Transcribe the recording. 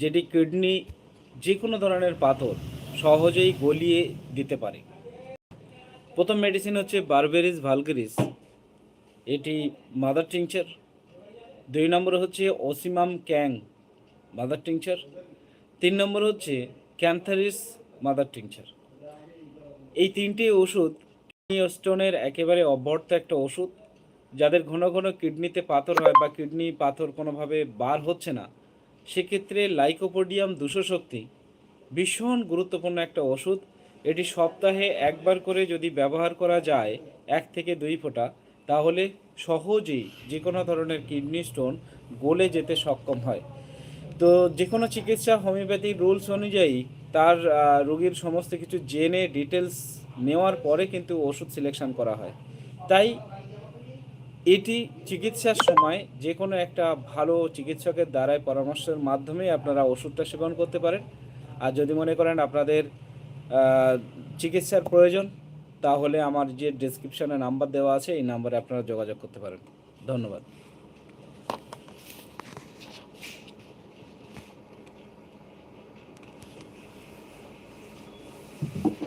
যেটি কিডনি যে কোনো ধরনের পাথর সহজেই গলিয়ে দিতে পারে। প্রথম মেডিসিন হচ্ছে বারবেরিস ভালগেরিস এটি মাদার টিংচার দুই নম্বর হচ্ছে ওসিমাম ক্যাং মাদার টিংচার তিন নম্বর হচ্ছে ক্যান্থারিস মাদার টিংচার এই তিনটি ওষুধ কিডনি স্টোনের একেবারে অব্যর্থ একটা ওষুধ। যাদের ঘন ঘন কিডনিতে পাথর হয় বা কিডনি পাথর কোনোভাবে বার হচ্ছে না সেক্ষেত্রে লাইকোপোডিয়াম দুশো শক্তি, ভীষণ গুরুত্বপূর্ণ একটা ওষুধ। এটি সপ্তাহে একবার করে যদি ব্যবহার করা যায় এক থেকে দুই ফোঁটা, তাহলে সহজেই যে কোনো ধরনের কিডনি স্টোন গলে যেতে সক্ষম হয়। তো যে কোনো চিকিৎসা হোমিওপ্যাথি রুলস অনুযায়ী তার রোগীর সমস্ত কিছু জেনে ডিটেলস নেওয়ার পরে কিন্তু ওষুধ সিলেকশন করা হয়। তাই এটি চিকিৎসার সময় যে কোনো একটা ভালো চিকিৎসকের দ্বারাই পরামর্শের মাধ্যমে আপনারা ওষুধটা সেবন করতে পারেন। আর যদি মনে করেন আপনাদের চিকিৎসার প্রয়োজন, তাহলে আমার যে ডিসক্রিপশানে নাম্বার দেওয়া আছে, এই নাম্বারে আপনারা যোগাযোগ করতে পারেন। ধন্যবাদ।